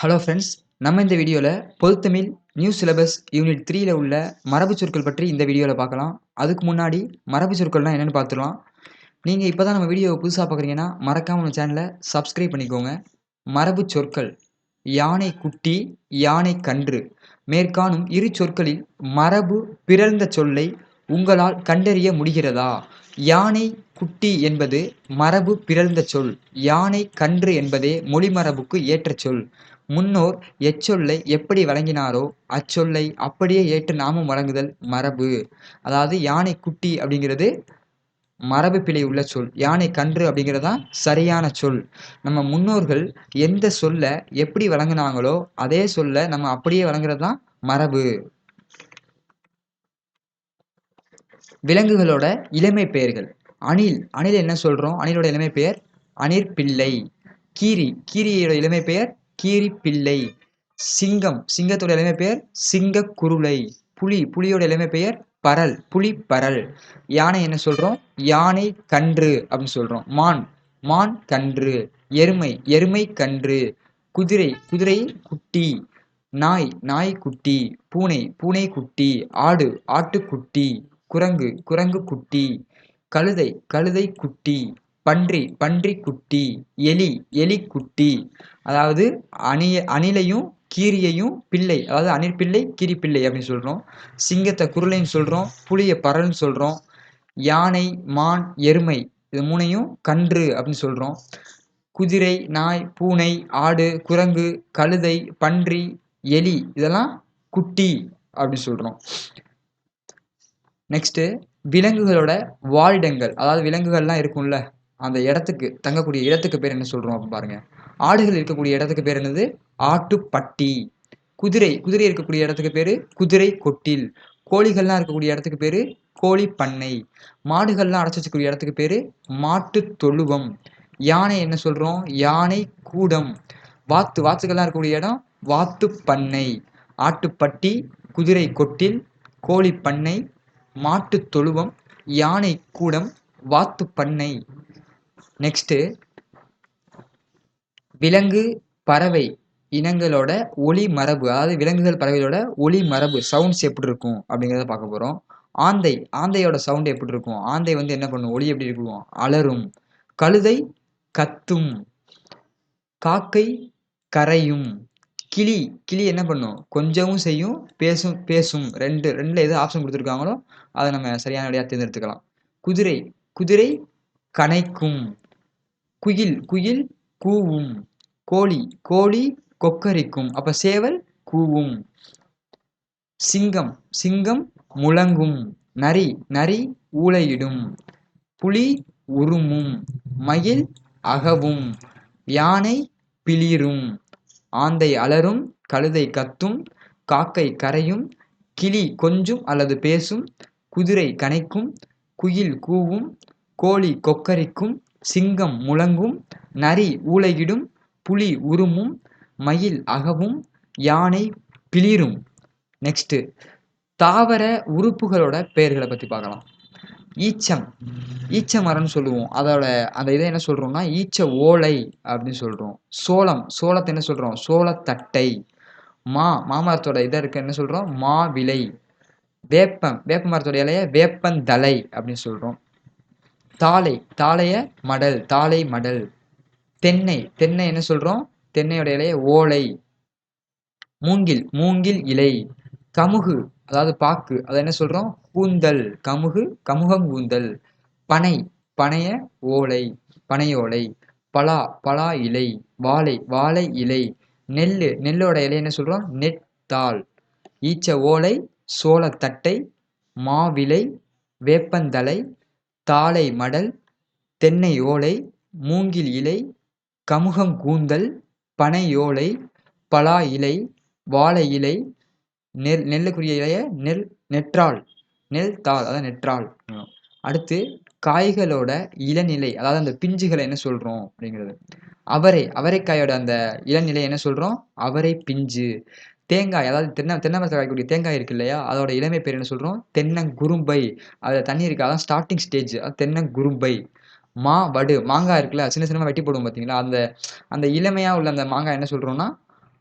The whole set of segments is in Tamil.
ஹலோ ஃப்ரெண்ட்ஸ் நம்ம இந்த வீடியோவில் பொதுத்தமிழ் நியூ சிலபஸ் யூனிட் த்ரீயில் உள்ள மரபு சொற்கள் பற்றி இந்த வீடியோவில் பார்க்கலாம். அதுக்கு முன்னாடி மரபு சொற்கள்லாம் என்னென்னு பார்த்துடலாம். நீங்கள் இப்போ தான் நம்ம வீடியோவை புதுசாக பார்க்குறீங்கன்னா மறக்காமல் நம்ம சேனலை சப்ஸ்கிரைப் பண்ணிக்கோங்க. மரபு சொற்கள் யானை குட்டி யானை கன்று. மேற்காணும் இரு சொற்களில் மரபு பிறழ்ந்த சொல்லை உங்களால் கண்டறிய முடிகிறதா? யானை குட்டி என்பது மரபு பிறழ்ந்த சொல் யானை கன்று என்பதே மொழிமரபுக்கு ஏற்ற சொல். முன்னோர் எச்சொல்லை எப்படி வழங்கினாரோ அச்சொல்லை அப்படியே ஏற்று நாமும் வழங்குதல் மரபு. அதாவது யானை குட்டி அப்படிங்கிறது மரபு பிழை உள்ள சொல். யானை கன்று அப்படிங்கிறது தான் சரியான சொல். நம்ம முன்னோர்கள் எந்த சொல்ல எப்படி வழங்கினாங்களோ அதே சொல்ல நம்ம அப்படியே வழங்குறது தான் மரபு. விலங்குகளோட இளமை பெயர்கள். அணில் அணில் என்ன சொல்றோம்? அணிலோட இளமை பெயர் அணிற் பிள்ளை கீரி கீரியோட இளமை பெயர் கீரிப்பிள்ளை. சிங்கம். சிங்கத்தோட இளமை பெயர் சிங்க குருளை புலி. புலியோட இளமை பெயர் பரல். புலி பரல். யானை என்ன சொல்கிறோம் யானை கன்று அப்படின்னு சொல்கிறோம் மான். மான் கன்று. எருமை. எருமை கன்று. குதிரை. குதிரை குட்டி. நாய். நாய் குட்டி. பூனை. பூனை குட்டி. ஆடு. ஆட்டுக்குட்டி. குரங்கு. குரங்கு குட்டி. கழுதை. கழுதை குட்டி. பன்றி பன்றிக்குட்டி எலி எலிக்குட்டி அதாவது அணிய அணிலையும் கீரியையும் பிள்ளை அதாவது அணில் பிள்ளை கீரி பிள்ளை அப்படின்னு சொல்கிறோம் சிங்கத்தை குருளைன்னு சொல்கிறோம் புளியை பறல்னு சொல்கிறோம் யானை மான் எருமை இது மூணையும் கன்று அப்படின்னு சொல்கிறோம் குதிரை நாய் பூனை ஆடு குரங்கு கழுதை பன்றி எலி இதெல்லாம் குட்டி அப்படின்னு சொல்கிறோம் நெக்ஸ்ட்டு விலங்குகளோட வாழிடங்கள் அதாவது விலங்குகள்லாம் இருக்கும்ல அந்த இடத்துக்கு தங்கக்கூடிய இடத்துக்கு பேர் என்ன சொல்கிறோம் அப்படின்னு பாருங்கள் ஆடுகள் இருக்கக்கூடிய இடத்துக்கு பேர் என்னது? ஆட்டுப்பட்டி. குதிரை குதிரை இருக்கக்கூடிய இடத்துக்கு பேர் குதிரை கொட்டில். கோழிகள்லாம் இருக்கக்கூடிய இடத்துக்கு பேர் கோழி பண்ணை மாடுகள்லாம் அடைச்சி வச்சுக்கூடிய இடத்துக்கு பேர் மாட்டு தொழுவம். யானை என்ன சொல்கிறோம் யானை கூடம். வாத்து வாத்துக்கள்லாம் இருக்கக்கூடிய இடம் வாத்து பண்ணை. ஆட்டுப்பட்டி குதிரை கொட்டில் கோழி பண்ணை மாட்டு தொழுவம் யானை கூடம் வாத்து பண்ணை. நெக்ஸ்ட்டு விலங்கு பறவை இனங்களோட ஒளி மரபு அதாவது விலங்குகள் பறவைகளோட ஒளி மரபு சவுண்ட்ஸ் எப்படி இருக்கும் அப்படிங்கிறத பார்க்க போகிறோம் ஆந்தை ஆந்தையோட சவுண்ட் எப்படி இருக்கும்? ஆந்தை வந்து என்ன பண்ணும்? ஒளி எப்படி இருக்கும்? அலரும். கழுதை கத்தும். காக்கை கரையும். கிளி கிளி என்ன பண்ணும்? கொஞ்சமும் செய்யும் பேசும் பேசும். ரெண்டு ரெண்டில் எது ஆப்ஷன் கொடுத்துருக்காங்களோ அதை நம்ம சரியான வழியாக தேர்ந்தெடுத்துக்கலாம். குதிரை குதிரை கனைக்கும் குயில் குயில் கூவும். கோழி கோழி கொக்கரிக்கும். அப்ப சேவல் கூவும். சிங்கம் சிங்கம் முழங்கும். நரி நரி ஊளையிடும். புலி உருமும் மயில் அகவும். யானை பிளிரும். ஆந்தை அலரும் கழுதை கத்தும். காக்கை கரையும். கிளி கொஞ்சும் அல்லது பேசும். குதிரை கனைக்கும் குயில் கூவும். கோழி கொக்கரிக்கும். சிங்கம் முழங்கும் நரி ஊளையிடும் புலி உருமும் மயில் அகவும் யானை பிளிரும். நெக்ஸ்ட்டு தாவர உறுப்புகளோட பெயர்களை பற்றி பார்க்கலாம். ஈச்சம். ஈச்ச மரம்னு சொல்லுவோம். அதோட அந்த இதை என்ன சொல்கிறோம்னா ஈச்ச ஓலை அப்படின்னு சொல்கிறோம் சோளம் சோளத்தை என்ன சொல்கிறோம் சோளத்தட்டை. மா மாமரத்தோட இதை இருக்க என்ன சொல்கிறோம் மா விலை வேப்பம் வேப்ப மரத்தோட இலைய வேப்பந்தலை அப்படின்னு சொல்கிறோம் தாளை தாளைய மடல் தாளை மடல். தென்னை தென்னை என்ன சொல்றோம்? தென்னையோட இலைய ஓலை. மூங்கில் மூங்கில் இலை. கமுகு அதாவது பாக்கு அதை என்ன சொல்றோம்? கூந்தல். கமுகு கமுகம் கூந்தல். பனை பனைய ஓலை பனையோலை. பலா பலா இலை. வாழை வாழை இலை. நெல் நெல்லோட இலை என்ன சொல்றோம்? நெத்தாள் ஈச்ச ஓலை சோளத்தட்டை மாவிலை வேப்பந்தலை தாழை மடல் தென்னை ஓலை மூங்கில் இலை கமுகம் கூந்தல் பனை ஓலை பலா இலை வாழை இலை நெல் நெல்லுக்குரிய இலைய நெல் நெற்றாள் நெல் தாள் அதான் நெற்றாள். அடுத்து காய்களோட இளநிலை அதாவது அந்த பிஞ்சுகளை என்ன சொல்கிறோம் அப்படிங்கிறது. அவரை அவரைக்காயோட அந்த இளநிலை என்ன சொல்கிறோம் அவரை பிஞ்சு. தேங்காய் அதாவது தென்னை தென்னை மரத்தில் காய்க்கக்கூடிய தேங்காய் இருக்கு இல்லையா? அதோட இளமை பேர் என்ன சொல்கிறோம் தென்னங்குரும்பை. அதில் தண்ணி இருக்குது அதான் ஸ்டார்டிங் ஸ்டேஜ் அது தென்னங்குரும்பை. மா வடு மாங்காய் இருக்குல்ல சின்ன சின்னமாக வெட்டி போடுவோம் பார்த்தீங்களா அந்த அந்த இளமையாக உள்ள அந்த மாங்காய் என்ன சொல்கிறோம்னா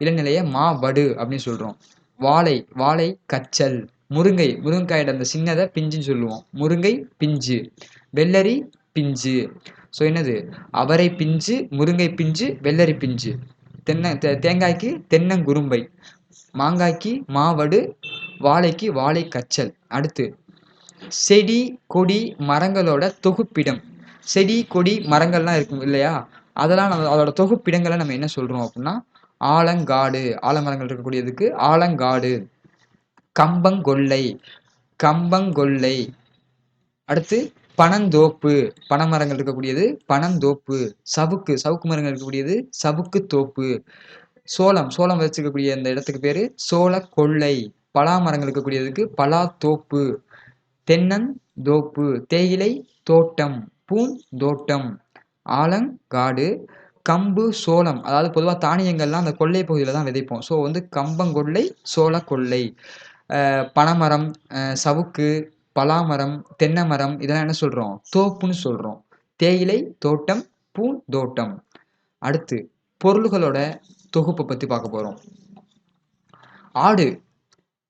இளநிலையை மா வடு அப்படின்னு சொல்கிறோம் வாழை வாழை கச்சல் முருங்கை. முருங்கைக்காயோட அந்த சின்னதை பிஞ்சுன்னு சொல்லுவோம். முருங்கை பிஞ்சு. வெள்ளரி பிஞ்சு. ஸோ என்னது? அவரை பிஞ்சு முருங்கை பிஞ்சு வெள்ளரி பிஞ்சு. தென்னை தே தேங்காய்க்கு தென்னங்குரும்பை. மாங்காய்க்கு மாவடு வாழைக்கு வாழை கச்சல் அடுத்து செடி கொடி மரங்களோட தொகுப்பிடம். செடி கொடி மரங்கள்லாம் இருக்கும் இல்லையா? அதெல்லாம் நம்ம அதோட தொகுப்பிடங்களை நம்ம என்ன சொல்கிறோம் அப்படின்னா ஆலங்காடு. ஆலமரங்கள் இருக்கக்கூடியதுக்கு ஆலங்காடு. கம்பங்கொல்லை. கம்பங்கொல்லை. அடுத்து பனந்தோப்பு. பனைமரங்கள் இருக்கக்கூடியது பனந்தோப்பு. சவுக்கு சவுக்கு மரங்கள் இருக்கக்கூடியது சவுக்கு தோப்பு. சோளம் சோளம் வச்சுக்கக்கூடிய அந்த இடத்துக்கு பேர் சோள கொள்ளை. பலா மரங்கள் இருக்கக்கூடியதுக்கு பலா தோப்பு. தென்னந்தோப்பு தேயிலை தோட்டம். பூந்தோட்டம் ஆலங்காடு. கம்பு சோளம். அதாவது பொதுவாக தானியங்கள்லாம் அந்த கொள்ளை பகுதியில் தான் விதைப்போம். ஸோ வந்து கம்பங்கொள்ளை சோள கொள்ளை. பனைமரம் சவுக்கு பலாமரம் தென்னை மரம் இதெல்லாம் என்ன சொல்கிறோம் தோப்புன்னு சொல்கிறோம் தேயிலை தோட்டம் பூந்தோட்டம் அடுத்து பொருள்களோட தொகுப்பை பற்றி பார்க்க போகிறோம் ஆடு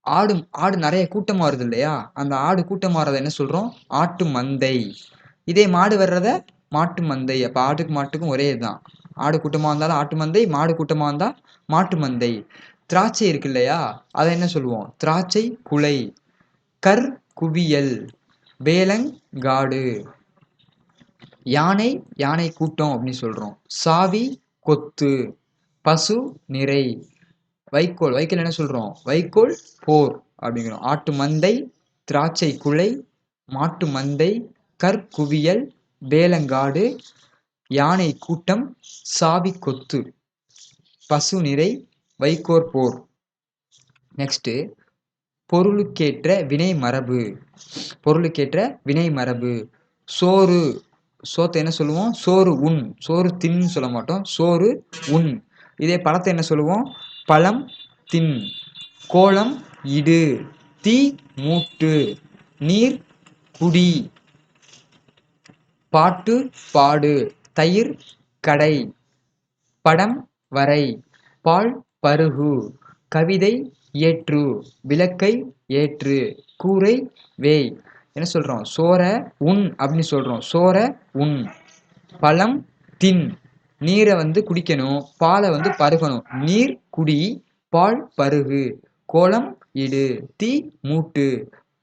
ஆடு ஆடு நிறைய கூட்டமாக வருது இல்லையா? அந்த ஆடு கூட்டமாக வர்றதை என்ன சொல்கிறோம் ஆட்டு மந்தை. இதே மாடு வர்றத மாட்டு மந்தை. அப்போ ஆட்டுக்கு மாட்டுக்கும் ஒரே இதுதான். ஆடு கூட்டமாக இருந்தாலும் ஆட்டு மந்தை மாடு கூட்டமாக இருந்தால் மாட்டு மந்தை. திராட்சை இருக்கு இல்லையா? அதை என்ன சொல்லுவோம்? திராட்சை குலை கர் குவியல் வேலங்காடு யானை யானை கூட்டம் அப்படின்னு சொல்கிறோம் சாவி கொத்து. பசு நிறை. வைக்கோல் வைக்கோல் என்ன சொல்கிறோம் வைக்கோல் போர் அப்படிங்கிறோம். ஆட்டு மந்தை திராட்சை குலை மாட்டு மந்தை கற்குவியல் வேலங்காடு யானை கூட்டம் சாவி கொத்து. பசு நிறை வைக்கோர் போர். நெக்ஸ்ட்டு பொருளுக்கேற்ற வினை மரபு. பொருளுக்கேற்ற வினை மரபு. சோறு. சோத்தை என்ன சொல்லுவோம்? சோறு உண். சோறு தின்னு சொல்ல மாட்டோம். சோறு உண். இதே பழத்தை என்ன சொல்லுவோம்? பழம் தின் கோலம் இடு தீ மூட்டு நீர் குடி பாட்டு பாடு தயிர் கடை படம் வரை பால் பருகு கவிதை ஏற்று விளக்கை ஏற்று கூரை வேய். என்ன சொல்கிறோம் சோற உண் அப்படின்னு சொல்கிறோம் சோர உண். பழம் தின். நீரை வந்து குடிக்கணும் பாலை வந்து பருகணும். நீர் குடி பால் பருகு. கோலம் இடு தீ மூட்டு.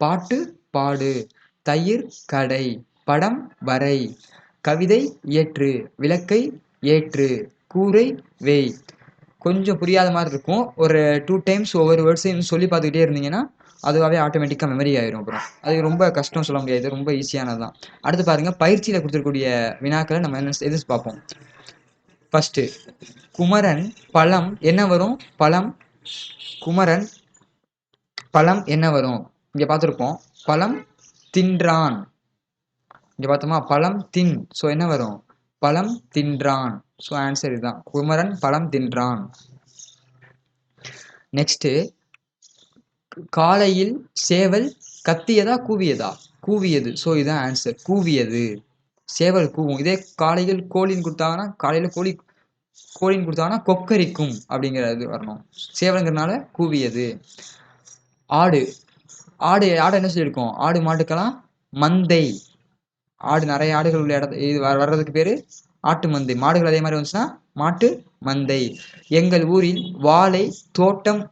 பாட்டு பாடு. தயிர் கடை படம் வரை. கவிதை ஏற்று விளக்கை ஏற்று. கூரை வேய் கொஞ்சம் புரியாத மாதிரி இருக்கும். ஒரு டூ டைம்ஸ் ஒவ்வொரு வேர்ட்ஸையும் சொல்லி பார்த்துக்கிட்டே இருந்தீங்கன்னா அதுவாகவே ஆட்டோமேட்டிக்காக மெமரி ஆயிரும் அப்புறம் அது ரொம்ப கஷ்டம் சொல்ல முடியாது. ரொம்ப ஈஸியானது தான் அடுத்து பாருங்கள் பயிற்சியில் கொடுத்துருக்கூடிய வினாக்களை நம்ம என்ன எதிர்த்து பார்ப்போம். ஃபஸ்ட்டு குமரன் பழம் என்ன வரும்? பழம் குமரன் பழம் என்ன வரும்? இங்கே பார்த்துருப்போம். பழம் தின்றான். இங்கே பார்த்தோமா? பழம் தின். ஸோ என்ன வரும்? பழம் தின்றான். ஸோ ஆன்சர் இதுதான். குமரன் பழம் தின்றான். நெக்ஸ்ட்டு காலையில் சேவல் கத்தியதா கூவியதா? கூவியது. ஸோ இதுதான் ஆன்சர் கூவியது. சேவல் கூவும். இதே காலையில் கோழின்னு கொடுத்தாங்கன்னா காலையில் கோழி கோழின்னு கொடுத்தாங்கன்னா கொக்கரிக்கும் அப்படிங்கிறது வரணும். சேவலுங்கிறனால கூவியது. ஆடு. ஆடு ஆடு என்ன சொல்லியிருக்கோம்? ஆடு மாட்டுக்கெல்லாம் மந்தை. ஆடு நிறைய ஆடுகள் உள்ள இடத்து இது வர்றதுக்கு பேர் ஆட்டு மந்தை. மாடுகள் அதே மாதிரி வந்துச்சுன்னா மாட்டு மந்தை. எங்கள் ஊரில் வாழை தோட்டம்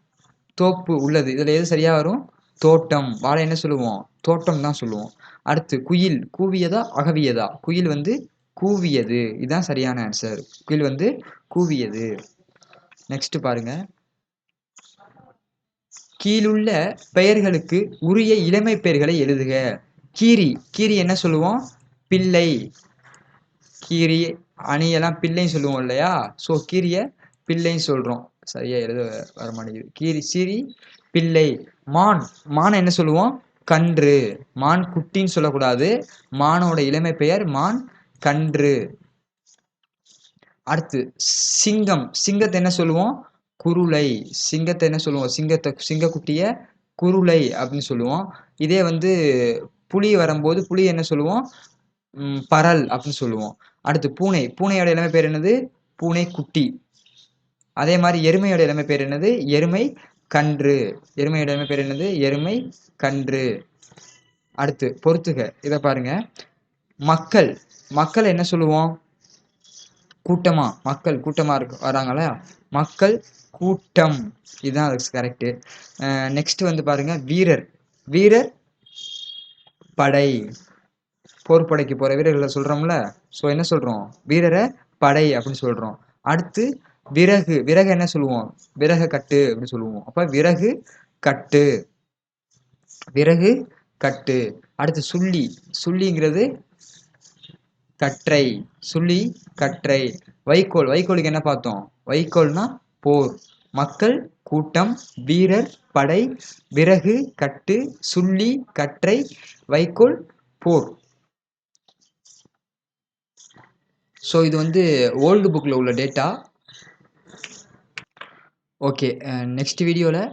தோப்பு உள்ளது. இதில் எது சரியாக வரும்? தோட்டம். வாழை என்ன சொல்லுவோம்? தோட்டம் தான் சொல்லுவோம். அடுத்து குயில் கூவியதா அகவியதா? குயில் வந்து கூவியது. இதுதான் சரியான ஆன்சர் குயில் வந்து கூவியது. நெக்ஸ்ட் பாருங்க. கீழுள்ள பெயர்களுக்கு உரிய இளமை பெயர்களை எழுதுக. கீரி கீரி என்ன சொல்லுவோம்? பிள்ளை. கீரி அணியெல்லாம் பிள்ளைன்னு சொல்லுவோம் இல்லையா? ஸோ கீரியை பிள்ளைன்னு சொல்கிறோம் சரியா எழுத வர மாட்டேங்குது. கீரி சிரி பிள்ளை. மான் மானை என்ன சொல்லுவோம்? கன்று. மான் குட்டின்னு சொல்லக்கூடாது. மானோட இளமை பெயர் மான் கன்று. அடுத்து சிங்கம். சிங்கத்தை என்ன சொல்லுவோம்? குருளை. சிங்கத்தை என்ன சொல்லுவோம்? சிங்கத்தை சிங்கக்குட்டிய குருளை அப்படின்னு சொல்லுவோம். இதே வந்து புலி வரும்போது புலி என்ன சொல்லுவோம்? பரல் அப்படின்னு சொல்லுவோம். அடுத்து பூனை. பூனையோட இளமை பேர் என்னது? பூனை குட்டி அதே மாதிரி எருமையோட இளமை பேர் என்னது? எருமை கன்று. எருமையோட இளமை பேர் என்னது? எருமை கன்று. அடுத்து பொறுத்துக. இதை பாருங்க. மக்கள். மக்கள் என்ன சொல்லுவோம்? கூட்டமா. மக்கள் கூட்டமா இருக்கு வராங்களா மக்கள் கூட்டம். இதுதான் அதுக்கு கரெக்டு நெக்ஸ்ட் வந்து பாருங்க. வீரர். வீரர் படை. போர் படைக்கு போற வீரர்களை சொல்றோம்ல? ஸோ என்ன சொல்றோம்? வீரரை படை அப்படின்னு சொல்றோம். அடுத்து விறகு. விறகு என்ன சொல்லுவோம்? விறகு கட்டு அப்படின்னு சொல்லுவோம். அப்ப விறகு கட்டு. விறகு கட்டு. அடுத்து சுள்ளி சுள்ளிங்கிறது கற்றை. சுள்ளி கற்றை. வைக்கோல். வைக்கோலுக்கு என்ன பார்த்தோம்? வைக்கோல்னா போர். மக்கள் கூட்டம் வீரர் படை விறகு கட்டு சுள்ளி கற்றை வைக்கோல் போர். ஸோ இது வந்து ஓல்டு புக்கில் உள்ள டேட்டா ஓகே நெக்ஸ்ட் வீடியோவில்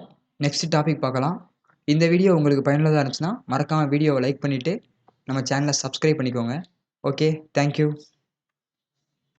நெக்ஸ்ட் டாபிக் பார்க்கலாம். இந்த வீடியோ உங்களுக்கு பயனுள்ளதாக இருந்துச்சுன்னா மறக்காமல் வீடியோவை லைக் பண்ணிவிட்டு நம்ம சேனலை சப்ஸ்கிரைப் பண்ணிக்கோங்க. Okay thank you